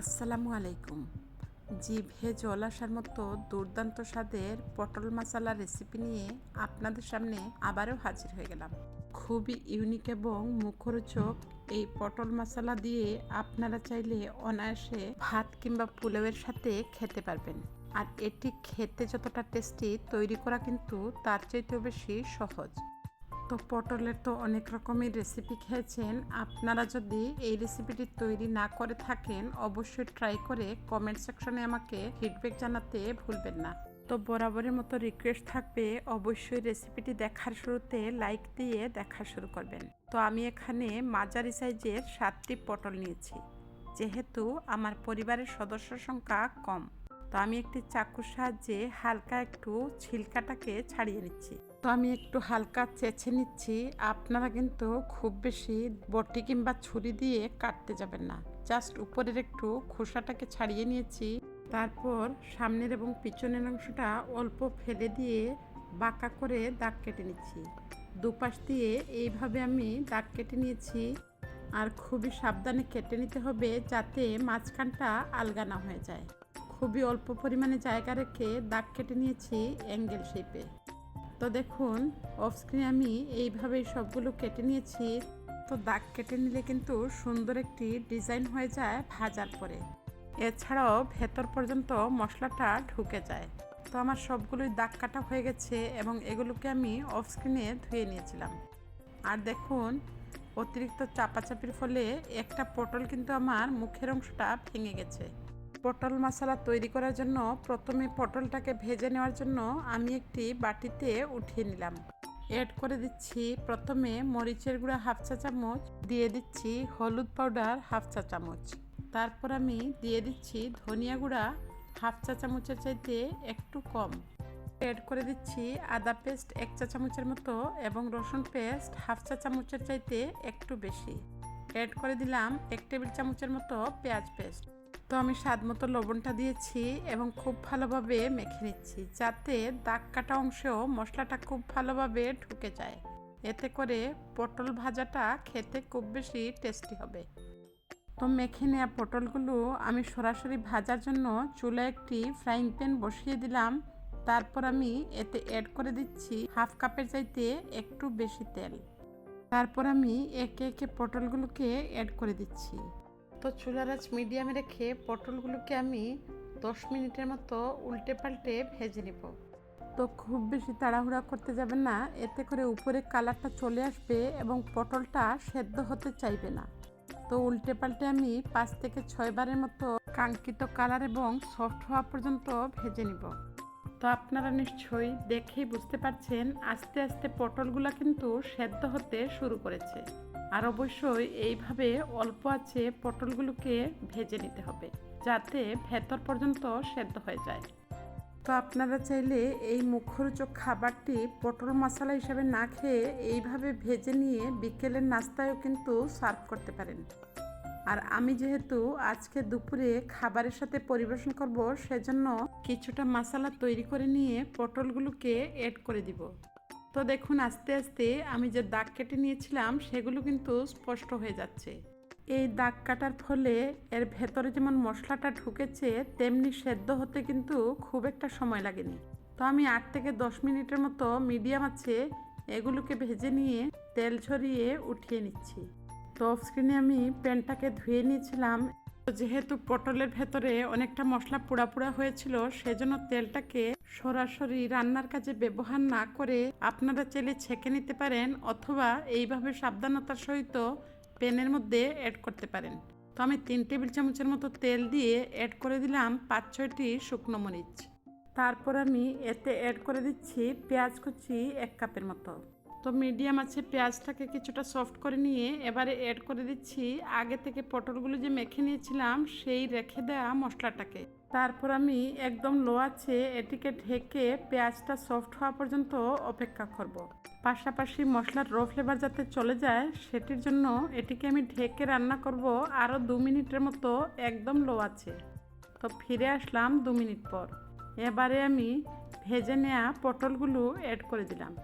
আসসালামু আলাইকুম। জিভে জল আসার মতো দুর্দান্ত স্বাদের পটল মশালা রেসিপি নিয়ে আপনাদের সামনে আবারও হাজির হয়ে গেলাম। খুবই ইউনিক এবং মুখরোচক এই পটল মশালা দিয়ে আপনারা চাইলে অনায়াসে ভাত কিংবা পোলাওয়ের সাথে খেতে পারবেন। আর এটি খেতে যতটা টেস্টি তৈরি করা কিন্তু তার চাইতেও বেশি সহজ। তো পটলের তো অনেক রকমের রেসিপি খেয়েছেন। আপনারা যদি এই রেসিপিটি তৈরি না করে থাকেন, অবশ্যই ট্রাই করে কমেন্ট সেকশনে আমাকে ফিডব্যাক জানাতে ভুলবেন না। তো বরাবরের মতো রিকোয়েস্ট থাকবে, অবশ্যই রেসিপিটি দেখার শুরুতে লাইক দিয়ে দেখা শুরু করবেন। তো আমি এখানে মাঝারি সাইজের সাতটি পটল নিয়েছি, যেহেতু আমার পরিবারের সদস্য সংখ্যা কম। তো আমি একটি চাকুর সাহায্যে হালকা একটু ছিলকাটাকে ছাড়িয়ে নিচ্ছি। তো আমি একটু হালকা চেঁচে নিচ্ছি। আপনারা কিন্তু খুব বেশি বটি কিংবা ছুরি দিয়ে কাটতে যাবেন না। জাস্ট উপরের একটু খোসাটাকে ছাড়িয়ে নিয়েছি। তারপর সামনের এবং পিছনের অংশটা অল্প ফেলে দিয়ে বাঁকা করে দাগ কেটে নিচ্ছি। দুপাশ দিয়ে এইভাবে আমি দাগ কেটে নিয়েছি। আর খুবই সাবধানে কেটে নিতে হবে যাতে মাঝখানটা আলগা না হয়ে যায়। খুবই অল্প পরিমাণে জায়গা রেখে দাগ কেটে নিয়েছি অ্যাঙ্গেল শেপে তো দেখুন অফ স্ক্রিনে আমি এইভাবেই সবগুলো কেটে নিয়েছি। তো দাগ কেটে নিলে কিন্তু সুন্দর একটি ডিজাইন হয়ে যায় ভাজার পরে। এছাড়াও ভেতর পর্যন্ত মশলাটা ঢুকে যায়। তো আমার সবগুলোই দাগ কাটা হয়ে গেছে এবং এগুলোকে আমি অফ স্ক্রিনে ধুয়ে নিয়েছিলাম। আর দেখুন, অতিরিক্ত চাপাচাপির ফলে একটা পটল কিন্তু আমার মুখের অংশটা ভেঙে গেছে। পটল মশলা তৈরি করার জন্য প্রথমে পটলটাকে ভেজে নেওয়ার জন্য আমি একটি বাটিতে উঠিয়ে নিলাম। এড করে দিচ্ছি প্রথমে মরিচের গুঁড়া হাফ চা চামচ, দিয়ে দিচ্ছি হলুদ পাউডার হাফ চা চামচ। তারপর আমি দিয়ে দিচ্ছি ধনিয়া গুঁড়া হাফ চা চামচের চাইতে একটু কম। এড করে দিচ্ছি আদা পেস্ট এক চা চামচের মতো এবং রসুন পেস্ট হাফ চা চামচের চাইতে একটু বেশি। এড করে দিলাম এক টেবিল চামচের মতো পেঁয়াজ পেস্ট। তো আমি স্বাদ মতো লবণটা দিয়েছি এবং খুব ভালোভাবে মেখে নিচ্ছি যাতে দাগ কাটা অংশেও মশলাটা খুব ভালোভাবে ঢুকে যায়। এতে করে পটল ভাজাটা খেতে খুব বেশি টেস্টি হবে। তো মেখে নেওয়া পটলগুলো আমি সরাসরি ভাজার জন্য চুলায় একটি ফ্রাইং প্যান বসিয়ে দিলাম। তারপর আমি এতে অ্যাড করে দিচ্ছি হাফ কাপের চাইতে একটু বেশি তেল। তারপর আমি একে একে পটলগুলোকে অ্যাড করে দিচ্ছি। তো চুলার আঁচ মিডিয়ামে রেখে পটলগুলোকে আমি দশ মিনিটের মতো উল্টে পাল্টে ভেজে নেব। তো খুব বেশি তাড়াহুড়া করতে যাবেন না, এতে করে উপরে কালারটা চলে আসবে এবং পটলটা সেদ্ধ হতে চাইবে না। তো উল্টে পাল্টে আমি পাঁচ থেকে ছয় বারের মতো কাঙ্ক্ষিত কালার এবং সফট হওয়া পর্যন্ত ভেজে নিব। তো আপনারা নিশ্চয়ই দেখেই বুঝতে পারছেন, আস্তে আস্তে পটলগুলো কিন্তু সেদ্ধ হতে শুরু করেছে। আর অবশ্যই এইভাবে অল্প আছে পটলগুলোকে ভেজে নিতে হবে, যাতে ভেতর পর্যন্ত সেদ্ধ হয়ে যায়। তো আপনারা চাইলে এই মুখরোচক খাবারটি পটল মশলা হিসাবে না খেয়ে এইভাবে ভেজে নিয়ে বিকেলের নাস্তায়ও কিন্তু সার্ভ করতে পারেন। আর আমি যেহেতু আজকে দুপুরে খাবারের সাথে পরিবেশন করব, সেজন্য কিছুটা মশলা তৈরি করে নিয়ে পটলগুলোকে অ্যাড করে দিব। তো দেখুন, আস্তে আস্তে আমি যে দাগ কেটে নিয়েছিলাম, সেগুলো কিন্তু স্পষ্ট হয়ে যাচ্ছে। এই দাগ কাটার ফলে এর ভেতরে যেমন মশলাটা ঢুকেছে, তেমনি সেদ্ধ হতে কিন্তু খুব একটা সময় লাগেনি। তো আমি আট থেকে দশ মিনিটের মতো মিডিয়াম আছে, এগুলোকে ভেজে নিয়ে তেল ছড়িয়ে উঠিয়ে নিচ্ছি। তো অফ স্ক্রিনে আমি প্যানটাকে ধুয়ে নিয়েছিলাম। যেহেতু পটলের ভেতরে অনেকটা মশলা পোড়া পোড়া হয়েছিল, সেজন্য তেলটাকে সরাসরি রান্নার কাজে ব্যবহার না করে আপনারা চাইলে ছেঁকে নিতে পারেন অথবা এইভাবে সাবধানতার সহিত প্যানের মধ্যে অ্যাড করতে পারেন। তো আমি তিন টেবিল চামচের মতো তেল দিয়ে অ্যাড করে দিলাম পাঁচ ছয়টি শুকনো মরিচ। তারপর আমি এতে অ্যাড করে দিচ্ছি পেঁয়াজ কুচি এক কাপের মতো। তো মিডিয়াম আছে, পেঁয়াজটাকে কিছুটা সফট করে নিয়ে এবারে অ্যাড করে দিচ্ছি। আগে থেকে পটলগুলো যে মেখে নিয়েছিলাম, সেই রেখে দেওয়া মশলাটাকে। তারপর আমি একদম লো আছে, এটিকে ঢেকে পেঁয়াজটা সফট হওয়া পর্যন্ত অপেক্ষা করব। পাশাপাশি মশলার র ফ্লেভার যাতে চলে যায়, সেটির জন্য এটিকে আমি ঢেকে রান্না করব আরও দু মিনিটের মতো একদম লো আছে। তো ফিরে আসলাম দু মিনিট পর। এবারে আমি ভেজে নেওয়া পটলগুলো অ্যাড করে দিলাম।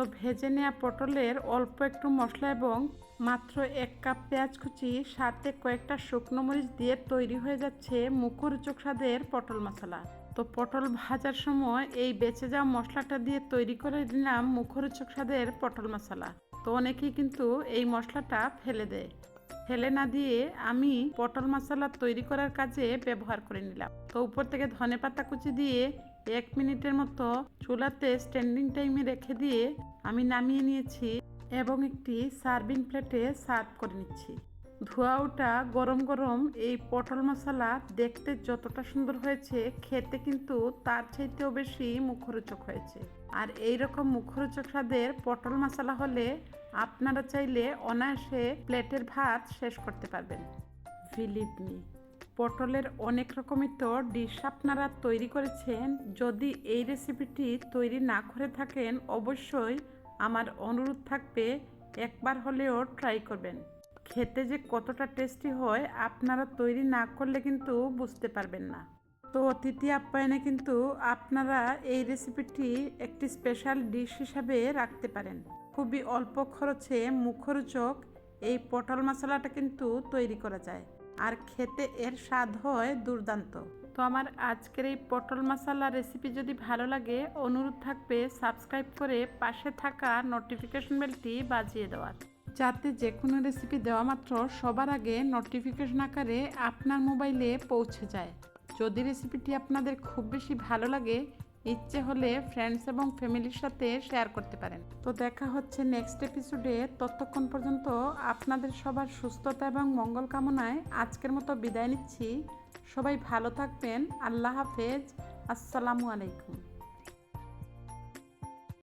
তো ভেজে নেওয়া পটলের অল্প একটু মশলা এবং মাত্র এক কাপ পেঁয়াজ কুচি, সাথে কয়েকটা শুকনো মরিচ দিয়ে তৈরি হয়ে যাচ্ছে মুখরোচক স্বাদের পটল মশলা। তো পটল ভাজার সময় এই বেঁচে যাওয়া মশলাটা দিয়ে তৈরি করে দিলাম মুখরোচক স্বাদের পটল মশলা। তো অনেকেই কিন্তু এই মশলাটা ফেলে দেয়। ফেলে না দিয়ে আমি পটল মশলা তৈরি করার কাজে ব্যবহার করে নিলাম। তো উপর থেকে ধনে পাতা কুচি দিয়ে এক মিনিটের মতো চুলাতে স্ট্যান্ডিং টাইমে রেখে দিয়ে আমি নামিয়ে নিয়েছি এবং একটি সার্ভিং প্লেটে সার্ভ করে নিচ্ছি। ধোয়া ওটা গরম গরম এই পটল মশলা দেখতে যতটা সুন্দর হয়েছে, খেতে কিন্তু তার চাইতেও বেশি মুখরোচক হয়েছে। আর এই রকম মুখরোচক স্বাদের পটল মশলা হলে আপনারা চাইলে অনায়াসে প্লেটের ভাত শেষ করতে পারবেন। বিলিভ মি পটলের অনেক রকমের তো ডিশ আপনারা তৈরি করেছেন। যদি এই রেসিপিটি তৈরি না করে থাকেন, অবশ্যই আমার অনুরোধ থাকবে, একবার হলেও ট্রাই করবেন। খেতে যে কতটা টেস্টি হয়, আপনারা তৈরি না করলে কিন্তু বুঝতে পারবেন না। তো অতিথি আপ্যায়নে কিন্তু আপনারা এই রেসিপিটি একটি স্পেশাল ডিশ হিসাবে রাখতে পারেন। খুবই অল্প খরচে মুখরোচক এই পটল মশলাটা কিন্তু তৈরি করা যায়। আর খেতে এর স্বাদ হয় দুর্দান্ত। তো আমার আজকের এই পটল মশলা রেসিপি যদি ভালো লাগে, অনুরোধ থাকবে সাবস্ক্রাইব করে পাশে থাকা নোটিফিকেশন বেলটি বাজিয়ে দেওয়ার। যাতে যে কোনো রেসিপি দেওয়া মাত্র সবার আগে নোটিফিকেশন আকারে আপনার মোবাইলে পৌঁছে যায়। যদি রেসিপিটি আপনাদের খুব বেশি ভালো লাগে ইচ্ছে হলে ফ্রেন্ডস এবং ফ্যামিলির সাথে শেয়ার করতে পারেন। তো দেখা হচ্ছে নেক্সট এপিসোডে ততক্ষণ পর্যন্ত আপনাদের সবার সুস্থতা এবং মঙ্গল কামনায় আজকের মতো বিদায় নিচ্ছি। সবাই ভালো থাকবেন। আল্লাহ হাফেজ। আসসালামু আলাইকুম।